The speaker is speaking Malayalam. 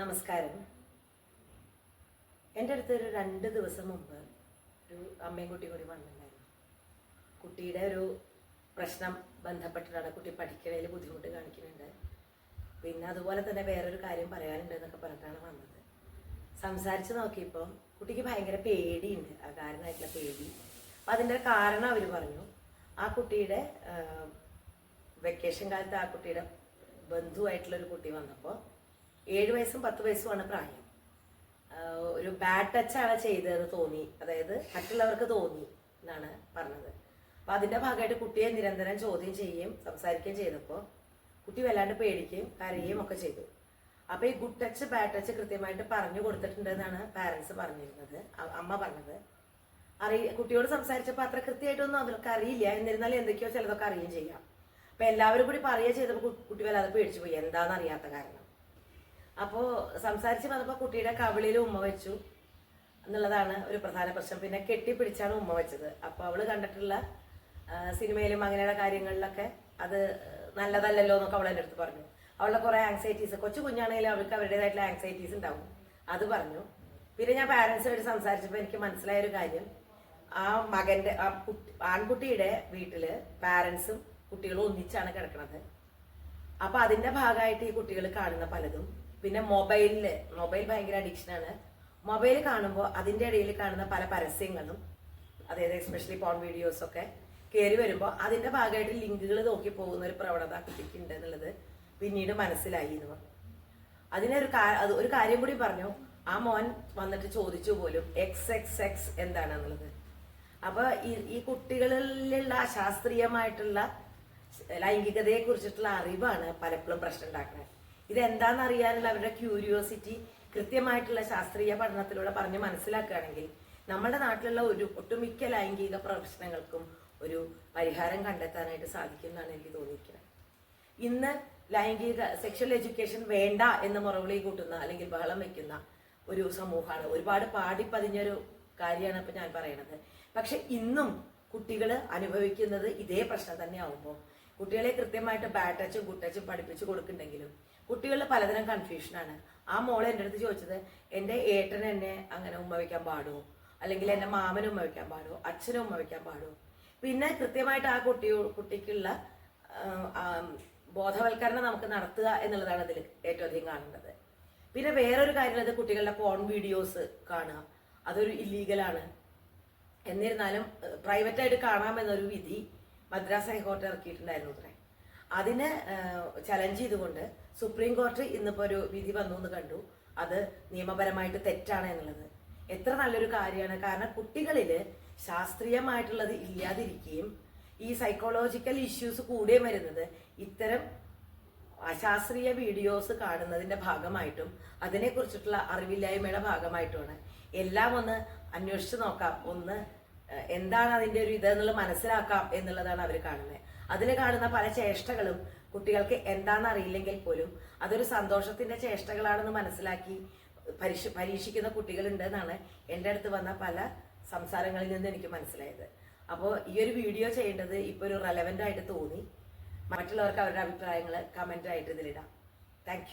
നമസ്കാരം. എന്റെ അടുത്ത് ഒരു രണ്ട് ദിവസം മുമ്പ് ഒരു അമ്മയും കുട്ടിയും കൂടി വന്നിട്ടുണ്ടായിരുന്നു. കുട്ടിയുടെ ഒരു പ്രശ്നം ബന്ധപ്പെട്ടിട്ടാണ് കുട്ടി പഠിക്കണതിൽ ബുദ്ധിമുട്ട് കാണിക്കുന്നുണ്ട്. പിന്നെ അതുപോലെ തന്നെ വേറൊരു കാര്യം പറയാനുണ്ട് എന്നൊക്കെ പറഞ്ഞിട്ടാണ് വന്നത്. സംസാരിച്ച് നോക്കിയപ്പോൾ കുട്ടിക്ക് ഭയങ്കര പേടിയുണ്ട്. ആ കാരണമായിട്ടുള്ള പേടി. അപ്പം അതിന്റെ കാരണം അവർ പറഞ്ഞു. ആ കുട്ടിയുടെ വെക്കേഷൻ കാലത്ത് ആ കുട്ടിയുടെ ബന്ധുവായിട്ടുള്ള ഒരു കുട്ടി വന്നപ്പോൾ ഏഴ് വയസ്സും പത്ത് വയസ്സുമാണ് പ്രായം. ഒരു ബാഡ് ടച്ചാണ് ചെയ്തതെന്ന് തോന്നി. അതായത് മറ്റുള്ളവർക്ക് തോന്നി എന്നാണ് പറഞ്ഞത്. അപ്പൊ അതിന്റെ ഭാഗമായിട്ട് കുട്ടിയെ നിരന്തരം ചോദ്യം ചെയ്യുകയും സംസാരിക്കുകയും ചെയ്തപ്പോൾ കുട്ടി വല്ലാണ്ട് പേടിക്കുകയും കരയുകയും ഒക്കെ ചെയ്തു. അപ്പൊ ഈ ഗുഡ് ടച്ച് ബാഡ് ടച്ച് കൃത്യമായിട്ട് പറഞ്ഞു കൊടുത്തിട്ടുണ്ടെന്നാണ് പാരന്റ്സ് പറഞ്ഞിരുന്നത്. അമ്മ പറഞ്ഞത്. അറിയ കുട്ടിയോട് സംസാരിച്ചപ്പോൾ അത്ര കൃത്യമായിട്ടൊന്നും അവർക്ക് അറിയില്ല. എന്നിരുന്നാലും എന്തൊക്കെയോ ചിലതൊക്കെ അറിയുകയും ചെയ്യാം. അപ്പൊ എല്ലാവരും കൂടി പറയുക ചെയ്തപ്പോൾ കുട്ടി വല്ലാതെ പേടിച്ചു പോയി. എന്താണെന്ന് അറിയാത്ത കാരണം. അപ്പോൾ സംസാരിച്ച് വന്നപ്പോൾ കുട്ടിയുടെ കവിളിൽ ഉമ്മ വെച്ചു എന്നുള്ളതാണ് ഒരു പ്രധാന പ്രശ്നം. പിന്നെ കെട്ടിപ്പിടിച്ചാണ് ഉമ്മ വെച്ചത്. അപ്പോൾ അവൾ കണ്ടിട്ടുള്ള സിനിമയിലും അങ്ങനെയുള്ള കാര്യങ്ങളിലൊക്കെ അത് നല്ലതല്ലല്ലോ എന്നൊക്കെ അവൾ എന്റെ അടുത്ത് പറഞ്ഞു. അവളുടെ കുറേ ആങ്സൈറ്റീസ് കൊച്ചു കുഞ്ഞാണെങ്കിലും അവൾക്ക് അവരുടേതായിട്ടുള്ള ആങ്സൈറ്റീസ് ഉണ്ടാവും. അത് പറഞ്ഞു. പിന്നെ ഞാൻ പാരൻസുമായിട്ട് സംസാരിച്ചപ്പോൾ എനിക്ക് മനസ്സിലായ ഒരു കാര്യം. ആ മകന്റെ ആ കുട്ടി ആൺകുട്ടിയുടെ വീട്ടിൽ പാരൻസും കുട്ടികളും ഒന്നിച്ചാണ് കിടക്കുന്നത് അപ്പൊ അതിന്റെ ഭാഗമായിട്ട് ഈ കുട്ടികൾ കാണുന്ന പലതും പിന്നെ മൊബൈലിൽ മൊബൈൽ ഭയങ്കര അഡിക്ഷൻ ആണ്. മൊബൈൽ കാണുമ്പോൾ അതിന്റെ ഇടയിൽ കാണുന്ന പല പരസ്യങ്ങളും അതായത് എസ്പെഷ്യലി പോൺ വീഡിയോസ് ഒക്കെ കയറി വരുമ്പോൾ അതിന്റെ ഭാഗമായിട്ട് ലിങ്കുകൾ നോക്കി പോകുന്ന ഒരു പ്രവണത കുട്ടിക്ക് ഉണ്ട് എന്നുള്ളത് പിന്നീട് മനസ്സിലായി എന്ന് പറഞ്ഞു. അതിനൊരു ഒരു ഒരു കാര്യം കൂടി പറഞ്ഞു. ആ മോൻ വന്നിട്ട് ചോദിച്ചു പോലും എക്സ് എക്സ് എക്സ് എന്താണെന്നുള്ളത് അപ്പൊ ഈ ഈ കുട്ടികളിലുള്ള ശാസ്ത്രീയമായിട്ടുള്ള ലൈംഗികതയെ കുറിച്ചിട്ടുള്ള അറിവാണ് പലപ്പോഴും പ്രശ്നം ഉണ്ടാക്കുന്നത്. ഇതെന്താണെന്ന് അറിയാനുള്ള അവരുടെ ക്യൂരിയോസിറ്റി കൃത്യമായിട്ടുള്ള ശാസ്ത്രീയ പഠനത്തിലൂടെ പറഞ്ഞ് മനസ്സിലാക്കുകയാണെങ്കിൽ നമ്മുടെ നാട്ടിലുള്ള ഒരു ഒട്ടുമിക്ക ലൈംഗിക പ്രശ്നങ്ങൾക്കും ഒരു പരിഹാരം കണ്ടെത്താനായിട്ട് സാധിക്കും എന്നാണ് എനിക്ക് തോന്നിയിരിക്കുന്നത്. ഇന്ന് ലൈംഗിക സെക്ഷൽ എഡ്യൂക്കേഷൻ വേണ്ട എന്ന് മുറവിളി കൂട്ടുന്ന അല്ലെങ്കിൽ ബഹളം വെക്കുന്ന ഒരു സമൂഹമാണ്. ഒരുപാട് പാടിപ്പതിഞ്ഞൊരു കാര്യമാണ് ഇപ്പൊ ഞാൻ പറയുന്നത് പക്ഷെ ഇന്നും കുട്ടികൾ അനുഭവിക്കുന്നത് ഇതേ പ്രശ്നം തന്നെ ആവുമ്പോൾ കുട്ടികളെ കൃത്യമായിട്ട് ബാഡ് ടച്ചും ഗുഡ് ടച്ചും പഠിപ്പിച്ചു കൊടുക്കുന്നുണ്ടെങ്കിലും കുട്ടികളിൽ പലതരം കൺഫ്യൂഷനാണ് ആ മോൾ എന്റെ അടുത്ത് ചോദിച്ചത് എന്റെ ഏട്ടൻ എന്നെ അങ്ങനെ ഉമ്മ വയ്ക്കാൻ പാടുമോ അല്ലെങ്കിൽ എന്റെ മാമന് ഉമ്മ വയ്ക്കാൻ പാടുമോ അച്ഛനും ഉമ്മ വയ്ക്കാൻ പാടുമോ പിന്നെ കൃത്യമായിട്ട് ആ കുട്ടിയോ കുട്ടിക്കുള്ള ബോധവൽക്കരണം നമുക്ക് നടത്തുക എന്നുള്ളതാണ് അതിൽ ഏറ്റവും അധികം കാണേണ്ടത്. പിന്നെ വേറൊരു കാര്യം ഉള്ളത് കുട്ടികളുടെ പോൺ വീഡിയോസ് കാണുക. അതൊരു ഇല്ലീഗലാണ് എന്നിരുന്നാലും പ്രൈവറ്റായിട്ട് കാണാമെന്നൊരു വിധി മദ്രാസ് ഹൈക്കോടതി ഇറക്കിയിട്ടുണ്ടായിരുന്നു അതിനെ ചലഞ്ച് ചെയ്തുകൊണ്ട് സുപ്രീം കോടതി ഇന്നിപ്പോ ഒരു വിധി വന്നു എന്ന് കണ്ടു. അത് നിയമപരമായിട്ട് തെറ്റാണ് എന്നുള്ളത്. എത്ര നല്ലൊരു കാര്യമാണ്. കാരണം കുട്ടികളിൽ ശാസ്ത്രീയമായിട്ടുള്ളത് ഇല്ലാതിരിക്കുകയും ഈ സൈക്കോളജിക്കൽ ഇഷ്യൂസ് കൂടിയും വരുന്നത് ഇത്തരം അശാസ്ത്രീയ വീഡിയോസ് കാണുന്നതിന്റെ ഭാഗമായിട്ടും അതിനെക്കുറിച്ചിട്ടുള്ള അറിവില്ലായ്മയുടെ ഭാഗമായിട്ടുമാണ്. എല്ലാം ഒന്ന് അന്വേഷിച്ച് നോക്കാം. ഒന്ന് എന്താണ് അതിന്റെ ഒരു ഇതെന്നുള്ളത് മനസ്സിലാക്കാം എന്നുള്ളതാണ് അവർ കാണുന്നത്. അതിൽ കാണുന്ന പല ചേഷ്ടകളും കുട്ടികൾക്ക് എന്താണെന്ന് അറിയില്ലെങ്കിൽ പോലും അതൊരു സന്തോഷത്തിന്റെ ചേഷ്ടകളാണെന്ന് മനസ്സിലാക്കി പരീക്ഷ പരീക്ഷിക്കുന്ന കുട്ടികളുണ്ട് എന്നാണ് എന്റെ അടുത്ത് വന്ന പല സംസാരങ്ങളിൽ നിന്ന് എനിക്ക് മനസ്സിലായത്. അപ്പോൾ ഈ ഒരു വീഡിയോ ചെയ്യേണ്ടത് ഇപ്പോൾ ഒരു റെലവെന്റ് ആയിട്ട് തോന്നി. മറ്റുള്ളവർക്ക് അവരുടെ അഭിപ്രായങ്ങൾ കമന്റ് ആയിട്ട് ഇതിലിടാം. താങ്ക്